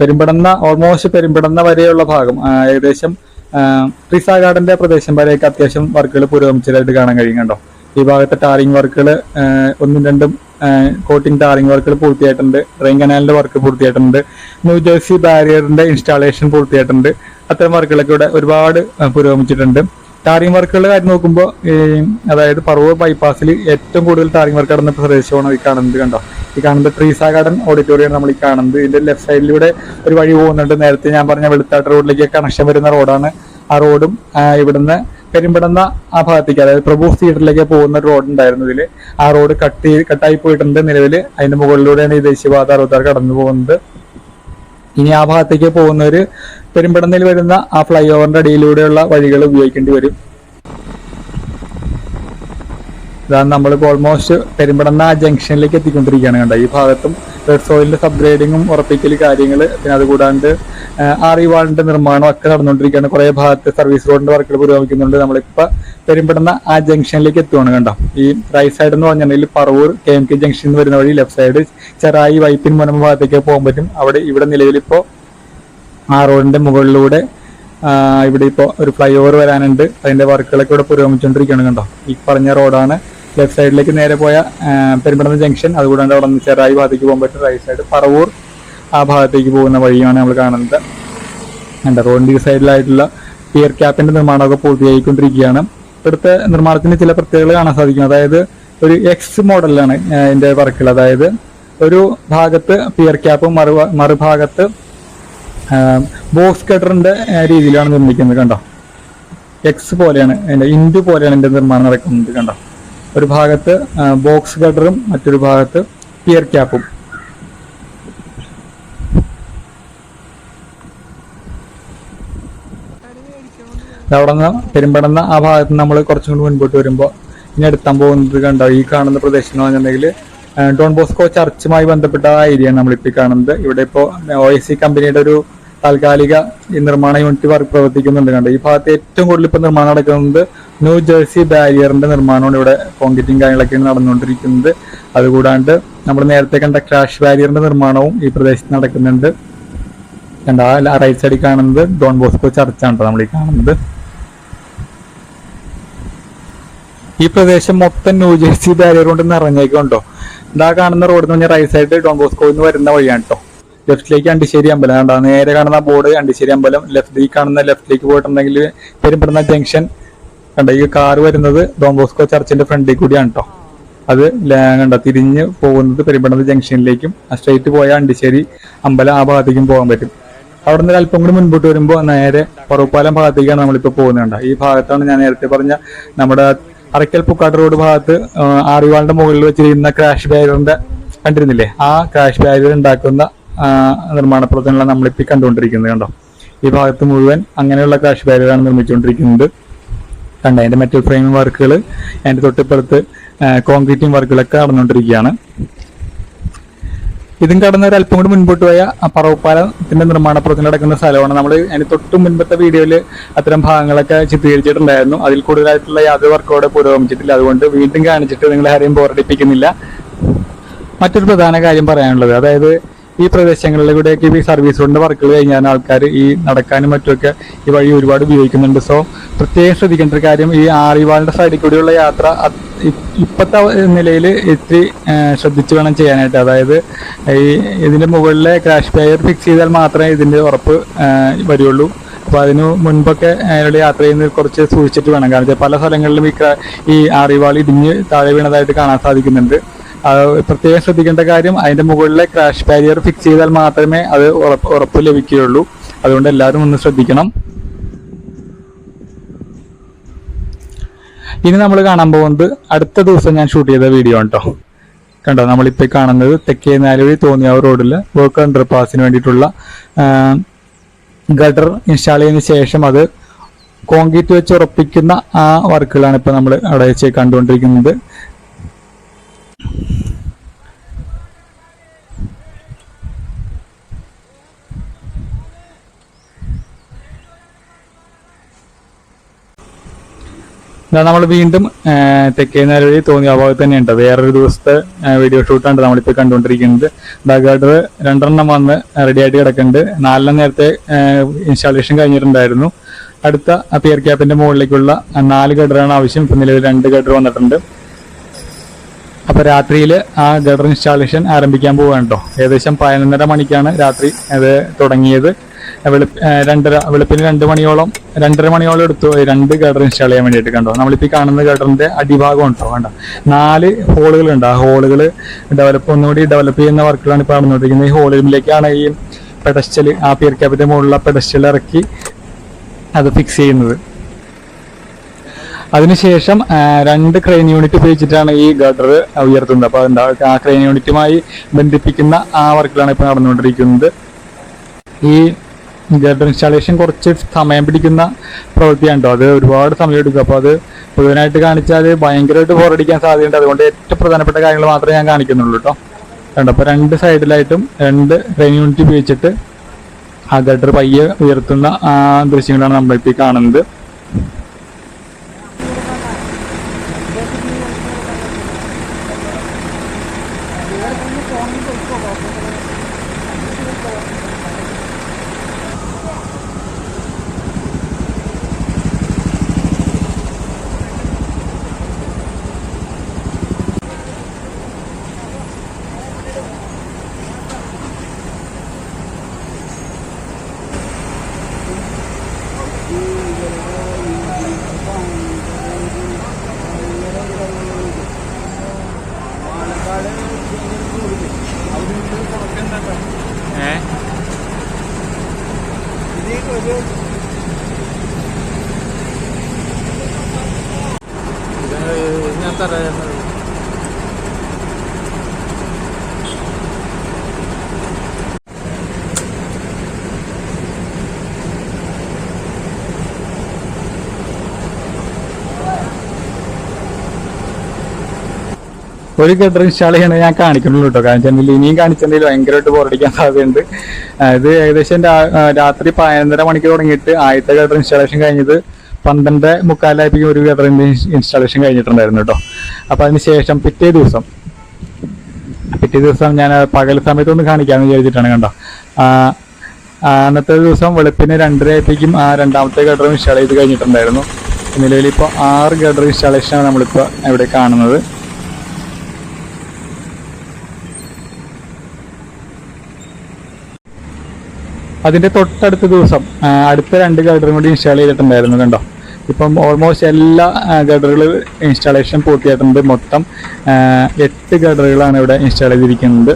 പെരുമ്പടന്ന ഓൾമോസ്റ്റ് പെരുമ്പടന്ന വരെയുള്ള ഭാഗം ഏകദേശം ട്രിസ ഗാർഡന്റെ പ്രദേശം വരെയൊക്കെ അത്യാവശ്യം വർക്കുകൾ പുരോഗമിച്ചതായിട്ട് കാണാൻ കഴിയും കണ്ടോ ഈ ഭാഗത്തെ ടാറിങ് വർക്കുകൾ ഒന്നും രണ്ടും കോട്ടിംഗ് ടാറിംഗ് വർക്കുകൾ പൂർത്തിയായിട്ടുണ്ട്. ഡ്രെയിൻ കനാലിന്റെ വർക്ക് പൂർത്തിയായിട്ടുണ്ട്. ന്യൂ ജേഴ്സി ബാരിയറിന്റെ ഇൻസ്റ്റാളേഷൻ പൂർത്തിയായിട്ടുണ്ട്. അത്തരം വർക്കുകളൊക്കെ ഇവിടെ ഒരുപാട് പുരോഗമിച്ചിട്ടുണ്ട്. ടാറിംഗ് വർക്കുകളുടെ കാര്യം നോക്കുമ്പോൾ അതായത് പറവൂർ ബൈപ്പാസിൽ ഏറ്റവും കൂടുതൽ ടാറിംഗ് വർക്ക് നടന്ന പ്രദേശമാണ് ഈ കാണുന്നത് കണ്ടോ? ഈ കാണുന്നത് ട്രീസ ഗാർഡൻ ഓഡിറ്റോറിയമാണ് നമ്മൾ ഈ കാണുന്നത്. ഇതിന്റെ ലെഫ്റ്റ് സൈഡിലൂടെ ഒരു വഴി പോകുന്നുണ്ട്. നേരത്തെ ഞാൻ പറഞ്ഞ വെളുത്താട്ട് റോഡിലേക്ക് കണക്ഷൻ വരുന്ന റോഡാണ് ആ റോഡും ഇവിടുന്ന് പെരുമ്പടുന്ന ആ ഭാഗത്തേക്ക് അതായത് പ്രഭു തിയേറ്ററിലേക്ക് പോകുന്ന ഒരു റോഡ് ഉണ്ടായിരുന്നു ഇതിൽ. ആ റോഡ് കട്ട് കട്ടായി പോയിട്ടുണ്ട് നിലവിൽ അതിന്റെ മുകളിലൂടെയാണ് ഈ ദേശീയപാത അറുപത്താറ് കടന്നു പോകുന്നത്. ഇനി ആ ഭാഗത്തേക്ക് പോകുന്നവര് പെരുമ്പടന്നയിൽ വരുന്ന ആ ഫ്ലൈ ഓവറിന്റെ അടിയിലൂടെയുള്ള വഴികൾ ഉപയോഗിക്കേണ്ടി വരും. ഇതാണ് നമ്മളിപ്പോൾ ഓൾമോസ്റ്റ് പെരുമ്പടന്ന ആ ജംഗ്ഷനിലേക്ക് എത്തിക്കൊണ്ടിരിക്കുകയാണ് കണ്ടോ. ഈ ഭാഗത്തും റെഡ് സോയിലിന്റെ സബ്ഗ്രേഡിങ്ങും ഉറപ്പിക്കൽ കാര്യങ്ങൾ പിന്നെ അതുകൂടാണ്ട് ആറിവാളിന്റെ നിർമ്മാണം ഒക്കെ നടന്നുകൊണ്ടിരിക്കുകയാണ്. കുറേ ഭാഗത്ത് സർവീസ് റോഡിന്റെ വർക്കുകൾ പുരോഗമിക്കുന്നുണ്ട്. നമ്മളിപ്പോ പെരുമ്പടന്ന ആ ജംഗ്ഷനിലേക്ക് എത്തുകയാണ് കണ്ട. ഈ റൈറ്റ് സൈഡ് എന്ന് പറഞ്ഞിട്ടുണ്ടെങ്കിൽ Paravur K M K junction എന്ന് വരുന്ന വഴി ലെഫ്റ്റ് സൈഡ് ചെറായി വൈപ്പിൻ മുനമ്പ ഭാഗത്തേക്ക് പോകാൻ പറ്റും. അവിടെ ഇവിടെ നിലവിലിപ്പോൾ ആ റോഡിന്റെ മുകളിലൂടെ ഇവിടെ ഇപ്പോൾ ഒരു ഫ്ലൈ ഓവർ വരാനുണ്ട്. അതിന്റെ വർക്കുകളൊക്കെ ഇവിടെ പുരോഗമിച്ചുകൊണ്ടിരിക്കുകയാണ് കണ്ടോ? ഈ പറഞ്ഞ റോഡാണ്. ലെഫ്റ്റ് സൈഡിലേക്ക് നേരെ പോയ പെരുമ്പടന്ന ജംഗ്ഷൻ അതുകൂടാണ്ട് അവിടെ നിന്ന് ചെറായി ഭാഗത്തേക്ക് പോകാൻ പറ്റും റൈറ്റ് സൈഡ് പറവൂർ ആ ഭാഗത്തേക്ക് പോകുന്ന വഴിയാണ് നമ്മൾ കാണുന്നത്. ഉണ്ട് റോഡിന്റെ ഈ സൈഡിലായിട്ടുള്ള പിയർ ക്യാപ്പിന്റെ നിർമ്മാണമൊക്കെ പൂർത്തിയായിക്കൊണ്ടിരിക്കുകയാണ്. ഇവിടുത്തെ നിർമ്മാണത്തിന് ചില പ്രത്യേകതകൾ കാണാൻ സാധിക്കും. അതായത് ഒരു എക്സ് മോഡലിലാണ് എന്റെ വർക്കുകൾ. അതായത് ഒരു ഭാഗത്ത് പിയർ ക്യാപ്പും മറു മറുഭാഗത്ത് ബോക്സ് കട്ടറിന്റെ രീതിയിലാണ് നിർമ്മിക്കുന്നത് കണ്ടോ? എക്സ് പോലെയാണ് അതിന്റെ ഇൻഡു പോലെയാണ് ഇതിന്റെ നിർമ്മാണം നടക്കുന്നത് കണ്ടോ? ഒരു ഭാഗത്ത് ബോക്സ് കട്ടറും മറ്റൊരു ഭാഗത്ത് പിയർ ക്യാപ്പും അവിടെ നിന്ന് പെരുമ്പടന്ന ആ ഭാഗത്ത് നമ്മൾ കുറച്ചുകൂടി മുൻപോട്ട് വരുമ്പോൾ ഇനി എടുത്താൻ പോകുന്നത് കണ്ടോ? ഈ കാണുന്ന പ്രദേശം എന്ന് പറഞ്ഞിട്ടുണ്ടെങ്കിൽ ഡോൺ ബോസ്കോ ചർച്ചുമായി ബന്ധപ്പെട്ട ആ ഏരിയ ആണ് നമ്മളിപ്പോൾ കാണുന്നത്. ഇവിടെ ഇപ്പോൾ ഒ എസ് സി കമ്പനിയുടെ ഒരു താൽക്കാലിക നിർമ്മാണ യൂണിറ്റ് പ്രവർത്തിക്കുന്നുണ്ട് കണ്ടോ. ഈ ഭാഗത്ത് ഏറ്റവും കൂടുതൽ ഇപ്പോൾ നിർമ്മാണം നടക്കുന്നത് ന്യൂ ജേഴ്സി ബാരിയറിന്റെ നിർമ്മാണമാണ് ഇവിടെ കോൺക്രീറ്റിംഗ് കാര്യങ്ങളൊക്കെയാണ് നടന്നുകൊണ്ടിരിക്കുന്നത്. അതുകൂടാണ്ട് നമ്മൾ നേരത്തെ കണ്ട ക്രാഷ് ബാരിയറിന്റെ നിർമ്മാണവും ഈ പ്രദേശത്ത് നടക്കുന്നുണ്ട്. കണ്ട ആ റൈറ്റ് സൈഡിൽ കാണുന്നത് ഡോൺ ബോസ്കോ ചർച്ചാണ് നമ്മൾ ഈ കാണുന്നത്. ഈ പ്രദേശം മൊത്തം ന്യൂജേഴ്സി ബാരിയർ കൊണ്ട് നിറഞ്ഞേക്കുണ്ടോ ഇതാ കാണുന്ന റോഡ് എന്ന് പറഞ്ഞാൽ റൈറ്റ് സൈഡ് ഡോങ്കോസ്കോയിൽ നിന്ന് വരുന്ന വഴിയാണ് കേട്ടോ ലെഫ്റ്റിലേക്ക് അണ്ടിശ്ശേരി അമ്പലം കണ്ടോ? നേരെ കാണുന്ന ബോർഡ് അണ്ടിശ്ശേരി അമ്പലം. ലെഫ്റ്റിലേക്ക് കാണുന്ന ലെഫ്റ്റിലേക്ക് പോയിട്ടുണ്ടെങ്കിൽ പെരുമ്പടുന്ന ജംഗ്ഷൻ കണ്ടോ ഈ കാർ വരുന്നത് ഡോങ്കോസ്കോ ചർച്ചിന്റെ ഫ്രണ്ടിൽ കൂടിയാണ് കേട്ടോ അത് ലാങ്ങണ്ട തിരിഞ്ഞ് പോകുന്നത് പെരുമ്പടന്ന ജംഗ്ഷനിലേക്കും സ്ട്രേറ്റ് പോയ അണ്ടിശ്ശേരി അമ്പലം ആ ഭാഗത്തേക്കും പോകാൻ പറ്റും. അവിടെ നിന്ന് അല്പം കൂടി മുൻപോട്ട് വരുമ്പോൾ നേരെ പറവപ്പാലം ഭാഗത്തേക്കാണ് നമ്മളിപ്പോൾ പോകുന്നുണ്ട് ഈ ഭാഗത്താണ് ഞാൻ നേരത്തെ പറഞ്ഞ നമ്മുടെ അറക്കൽ പുക്കാട് റോഡ് ഭാഗത്ത് ആറിവാളിന്റെ മുകളിൽ വെച്ചിരിക്കുന്ന ക്രാഷ് ബാരിയറിന്റെ കണ്ടിരുന്നില്ലേ? ആ ക്രാഷ് ബാരിയർ ഉണ്ടാക്കുന്ന നിർമ്മാണ പ്രവർത്തനങ്ങളാണ് നമ്മളിപ്പോൾ കണ്ടുകൊണ്ടിരിക്കുന്നത് കണ്ടോ? ഈ ഭാഗത്ത് മുഴുവൻ അങ്ങനെയുള്ള ക്രാഷ് ബാരിയറാണ് നിർമ്മിച്ചുകൊണ്ടിരിക്കുന്നത്. കണ്ട? അതിന്റെ മെറ്റൽ ഫ്രെയിം വർക്കുകൾ അതിന്റെ തൊട്ടിപ്പുറത്ത് കോൺക്രീറ്റിംഗ് വർക്കുകളൊക്കെ നടന്നുകൊണ്ടിരിക്കുകയാണ്. ഇതും കടന്ന് ഒരു അല്പം കൂടി മുൻപോട്ട് പോയ ആ പറവപ്പാലത്തിന്റെ നിർമ്മാണ പ്രവർത്തനം നടക്കുന്ന സ്ഥലമാണ്. നമ്മൾ അതിന് തൊട്ട് മുൻപത്തെ വീഡിയോയിൽ അത്തരം ഭാഗങ്ങളൊക്കെ ചിത്രീകരിച്ചിട്ടുണ്ടായിരുന്നു. അതിൽ കൂടുതലായിട്ടുള്ള യാതൊരു വർക്കോടെ പുരോഗമിച്ചിട്ടില്ല. അതുകൊണ്ട് വീണ്ടും കാണിച്ചിട്ട് നിങ്ങളെ ആരെയും ബോറടിപ്പിക്കുന്നില്ല. മറ്റൊരു പ്രധാന കാര്യം പറയാനുള്ളത് അതായത് ഈ പ്രദേശങ്ങളിലൂടെയൊക്കെ ഈ സർവീസ് റോഡിന്റെ വർക്കുകൾ കഴിഞ്ഞാൽ ആൾക്കാർ ഈ നടക്കാനും മറ്റുമൊക്കെ ഈ വഴി ഒരുപാട് ഉപയോഗിക്കുന്നുണ്ട്. സോ പ്രത്യേകം ശ്രദ്ധിക്കേണ്ട ഒരു കാര്യം ഈ ആറിവാളിന്റെ സൈഡിൽ കൂടിയുള്ള യാത്ര അത് ഇ- ഇപ്പത്തെ നിലയിൽ ഇത്തിരി ശ്രദ്ധിച്ച് വേണം ചെയ്യാനായിട്ട്. അതായത് ഈ ഇതിന്റെ മുകളിലെ ക്രാഷ് പെയർ ഫിക്സ് ചെയ്താൽ മാത്രമേ ഇതിന്റെ ഉറപ്പ് വരികയുള്ളൂ വരുള്ളൂ. അതിന് മുൻപൊക്കെ അയാളുടെ യാത്ര ചെയ്യുന്നത് കുറച്ച് സൂക്ഷിച്ചിട്ട് വേണം. കാരണം പല സ്ഥലങ്ങളിലും ഈ ഈ ആറിവാൾ ഇടിഞ്ഞ് താഴെ വീണതായിട്ട് കാണാൻ സാധിക്കുന്നുണ്ട്. പ്രത്യേകം ശ്രദ്ധിക്കേണ്ട കാര്യം അതിന്റെ മുകളിലെ ക്രാഷ് ബാരിയർ ഫിക്സ് ചെയ്താൽ മാത്രമേ അത് ഉറപ്പ് ഉറപ്പ് ലഭിക്കുകയുള്ളൂ. അതുകൊണ്ട് എല്ലാവരും ഒന്ന് ശ്രദ്ധിക്കണം. ഇനി നമ്മൾ കാണാൻ പോകുന്നത് അടുത്ത ദിവസം ഞാൻ ഷൂട്ട് ചെയ്ത വീഡിയോ ആണ് കേട്ടോ കണ്ടോ നമ്മളിപ്പോൾ കാണുന്നത് തെക്കേ നാലുവഴി തോന്നിയാവ് റോഡിൽ വർക്ക് അണ്ടർ പാസിന് വേണ്ടിയിട്ടുള്ള ഗഡർ ഇൻസ്റ്റാൾ ചെയ്തതിനു ശേഷം അത് കോൺക്രീറ്റ് വെച്ച് ഉറപ്പിക്കുന്ന ആ വർക്കുകളാണ് ഇപ്പോൾ നമ്മൾ അവിടെ വെച്ച് കണ്ടുകൊണ്ടിരിക്കുന്നത്. നമ്മൾ വീണ്ടും തെക്കേനാല് വഴി തോന്നിയ അഭാവത്തിൽ തന്നെയുണ്ട്. വേറൊരു ദിവസത്തെ വീഡിയോ ഷൂട്ടാണ് നമ്മളിപ്പോൾ കണ്ടുകൊണ്ടിരിക്കുന്നത്. ഡഗാഡർ രണ്ടെണ്ണം വന്ന് റെഡിയായിട്ട് കിടക്കുന്നുണ്ട്. നാലെണ്ണം നേരത്തെ ഇൻസ്റ്റാളേഷൻ കഴിഞ്ഞിട്ടുണ്ടായിരുന്നു. അടുത്ത പിയർ ക്യാപ്പിന്റെ മുകളിലേക്കുള്ള നാല് ഗഡറാണ് ആവശ്യം. ഇപ്പം നിലവിൽ രണ്ട് ഗഡർ വന്നിട്ടുണ്ട്. അപ്പോൾ രാത്രിയിൽ ആ ഗഡർ ഇൻസ്റ്റാളേഷൻ ആരംഭിക്കാൻ പോവുകയാണ് കേട്ടോ ഏകദേശം പതിനൊന്നര മണിക്കാണ് രാത്രി അത് തുടങ്ങിയത്. വെളുപ്പ് രണ്ടര വെളുപ്പിന് രണ്ട് മണിയോളം രണ്ടര മണിയോളം എടുത്തു രണ്ട് ഗട്ടർ ഇൻസ്റ്റാൾ ചെയ്യാൻ വേണ്ടിയിട്ട് കണ്ടോ? നമ്മളിപ്പോൾ ഈ കാണുന്ന ഗഡറിന്റെ അടിഭാഗം ഉണ്ടോ? കണ്ടോ? നാല് ഹോളുകൾ ഉണ്ട് ആ ഹോളുകൾ ഡെവലപ്പ് ഒന്നുകൂടി ഡെവലപ്പ് ചെയ്യുന്ന വർക്കുകളാണ് ഇപ്പോൾ നടന്നുകൊണ്ടിരിക്കുന്നത്. ഈ ഹോളുകളിലേക്കാണ് ഈ പെഡസ്റ്റൽ ആ പിയർ ക്യാപിന്റെ മുകളിലുള്ള പെഡസ്റ്റൽ ഇറക്കി അത് ഫിക്സ് ചെയ്യുന്നത്. അതിനുശേഷം രണ്ട് ക്രെയിൻ യൂണിറ്റ് ഉപയോഗിച്ചിട്ടാണ് ഈ ഗഡർ ഉയർത്തുന്നത്. അപ്പോൾ എന്താ ആ ക്രെയിൻ യൂണിറ്റുമായി ബന്ധിപ്പിക്കുന്ന ആ വർക്കുകളാണ് ഇപ്പോൾ നടന്നുകൊണ്ടിരിക്കുന്നത്. ഈ ഗഡർ ഇൻസ്റ്റാളേഷൻ കുറച്ച് സമയം പിടിക്കുന്ന പ്രവൃത്തിയാണ് കേട്ടോ അത് ഒരുപാട് സമയം എടുക്കും അപ്പോൾ അത് മുഴുവനായിട്ട് കാണിച്ചാൽ ഭയങ്കരമായിട്ട് ബോറടിക്കാൻ സാധ്യതയുണ്ട്. അതുകൊണ്ട് ഏറ്റവും പ്രധാനപ്പെട്ട കാര്യങ്ങൾ മാത്രമേ ഞാൻ കാണിക്കുന്നുള്ളൂ കേട്ടോ കണ്ടോ? അപ്പോൾ രണ്ട് സൈഡിലായിട്ടും രണ്ട് ട്രെയിൻ യൂണിറ്റ് ഉപയോഗിച്ചിട്ട് ആ ഗഡർ പയ്യെ ഉയർത്തുന്ന ദൃശ്യങ്ങളാണ് നമ്മളിപ്പോൾ കാണുന്നത്. Đấy. ഒരു ഗട്ടർ ഇൻസ്റ്റാൾ ചെയ്യണത് ഞാൻ കാണിക്കുന്നുള്ളൂ കേട്ടോ വെച്ചാൽ ഇനിയും കാണിച്ചിട്ടുണ്ടെങ്കിൽ ഭയങ്കരമായിട്ട് ബോറടിക്കാൻ സാധ്യതയുണ്ട്. അത് ഏകദേശം രാത്രി പതിനൊന്നര മണിക്ക് തുടങ്ങിയിട്ട് ആദ്യത്തെ ഗട്ടർ ഇൻസ്റ്റാളേഷൻ കഴിഞ്ഞത് പന്ത്രണ്ട് മുക്കാലായിരിക്കും ഒരു ഗട്ടർ ഇൻസ്റ്റാളേഷൻ കഴിഞ്ഞിട്ടുണ്ടായിരുന്നു കേട്ടോ അപ്പോൾ അതിന് ശേഷം പിറ്റേ ദിവസം പിറ്റേ ദിവസം ഞാൻ പകൽ സമയത്തൊന്ന് കാണിക്കാമെന്ന് വിചാരിച്ചിട്ടാണ് കണ്ടോ. അന്നത്തെ ദിവസം വെളുപ്പിന് രണ്ടര ആയപ്പോഴേക്കും ആ രണ്ടാമത്തെ ഗട്ടർ ഇൻസ്റ്റാൾ ചെയ്ത് കഴിഞ്ഞിട്ടുണ്ടായിരുന്നു. നിലവിൽ ഇപ്പോൾ ആറ് ഗട്ടർ ഇൻസ്റ്റാളേഷനാണ് നമ്മളിപ്പോൾ ഇവിടെ കാണുന്നത്. അതിന്റെ തൊട്ടടുത്ത ദിവസം അടുത്ത രണ്ട് ഗഡറും കൂടി ഇൻസ്റ്റാൾ ചെയ്തിട്ടുണ്ടായിരുന്നു കണ്ടോ? ഇപ്പം ഓൾമോസ്റ്റ് എല്ലാ ഗഡറുകളും ഇൻസ്റ്റാളേഷൻ പൂർത്തിയായിട്ടുണ്ട്. മൊത്തം എട്ട് ഗഡറുകളാണ് ഇവിടെ ഇൻസ്റ്റാൾ ചെയ്തിരിക്കുന്നത്.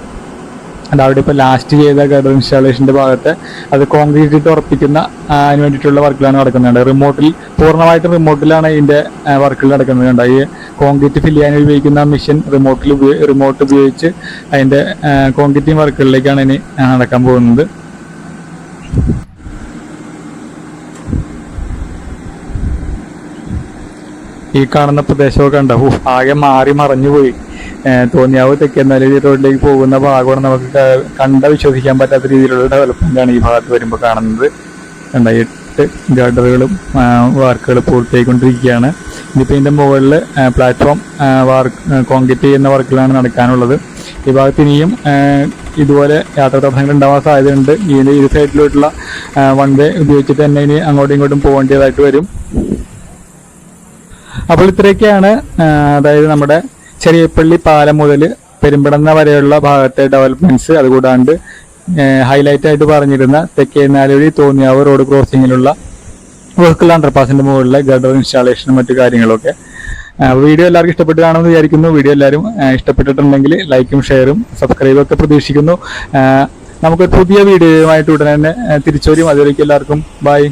അത് അവിടെ ഇപ്പോൾ ലാസ്റ്റ് ചെയ്ത ഗഡർ ഇൻസ്റ്റാളേഷന്റെ ഭാഗത്ത് അത് കോൺക്രീറ്റ് ഇട്ട് ഉറപ്പിക്കുന്ന അതിന് വേണ്ടിയിട്ടുള്ള വർക്കുകളാണ് നടക്കുന്നുണ്ട് റിമോട്ടിൽ പൂർണമായിട്ടും റിമോട്ടിലാണ് ഇതിന്റെ വർക്കുകൾ നടക്കുന്നത് കണ്ടോ? ഈ കോൺക്രീറ്റ് ഫില്ല് ചെയ്യാൻ ഉപയോഗിക്കുന്ന മെഷീൻ റിമോട്ടിൽ റിമോട്ട് ഉപയോഗിച്ച് അതിന്റെ കോൺക്രീറ്റിംഗ് വർക്കുകളിലേക്കാണ് ഇനി നടക്കാൻ പോകുന്നത്. ഈ കാണുന്ന പ്രദേശമൊക്കെ ഉണ്ട് ആകെ മാറി മറഞ്ഞു പോയി. തോന്നിയാവ് തെക്കേന്നാലി റോഡിലേക്ക് പോകുന്ന ഭാഗമാണ് നമുക്ക് കണ്ട വിശ്വസിക്കാൻ പറ്റാത്ത രീതിയിലുള്ള ഡെവലപ്മെന്റ് ആണ് ഈ ഭാഗത്ത് വരുമ്പോൾ കാണുന്നത്. കണ്ട എട്ട് ഗഡറുകളും വർക്കുകൾ പൂർത്തിയായിക്കൊണ്ടിരിക്കുകയാണ്. ഇനിയിപ്പോൾ ഇതിന്റെ മുകളിൽ പ്ലാറ്റ്ഫോം വർക്ക് കോൺക്രീറ്റ് ചെയ്യുന്ന വർക്കുകളാണ് നടക്കാനുള്ളത്. ഈ ഭാഗത്ത് ഇനിയും ഇതുപോലെ യാത്രാ തടസ്സങ്ങൾ ഉണ്ടാവാൻ സാധ്യതയുണ്ട്. ഇതിന്റെ ഇരു സൈഡിലോട്ടുള്ള വൺ വേ ഉപയോഗിച്ചിട്ട് തന്നെ ഇനി അങ്ങോട്ടും ഇങ്ങോട്ടും പോകേണ്ടതായിട്ട് വരും. അപ്പോൾ ഇത്രയൊക്കെയാണ് അതായത് നമ്മുടെ ചെറിയപ്പള്ളി പാലം മുതൽ പെരുമ്പടന്ന വരെയുള്ള ഭാഗത്തെ ഡെവലപ്മെന്റ്സ് അതുകൂടാണ്ട് ഹൈലൈറ്റ് ആയിട്ട് പറഞ്ഞിരുന്ന തെക്കേനാലുവഴി തോന്നിയാവ് റോഡ് ക്രോസിങ്ങിലുള്ള വർക്കുള്ള അണ്ടർപാസിന്റെ മുകളിലെ ഗഡർ ഇൻസ്റ്റാളേഷനും മറ്റു കാര്യങ്ങളൊക്കെ. വീഡിയോ എല്ലാവർക്കും ഇഷ്ടപ്പെട്ട് കാണുമെന്ന് വിചാരിക്കുന്നു. വീഡിയോ എല്ലാവരും ഇഷ്ടപ്പെട്ടിട്ടുണ്ടെങ്കിൽ ലൈക്കും ഷെയറും സബ്സ്ക്രൈബും ഒക്കെ പ്രതീക്ഷിക്കുന്നു. നമുക്ക് നമുക്കൊരു പുതിയ വീഡിയോയുമായിട്ട് ഉടനെ തന്നെ ആ, തിരിച്ചു വരും അതുവരേക്കും എല്ലാവർക്കും ബൈ.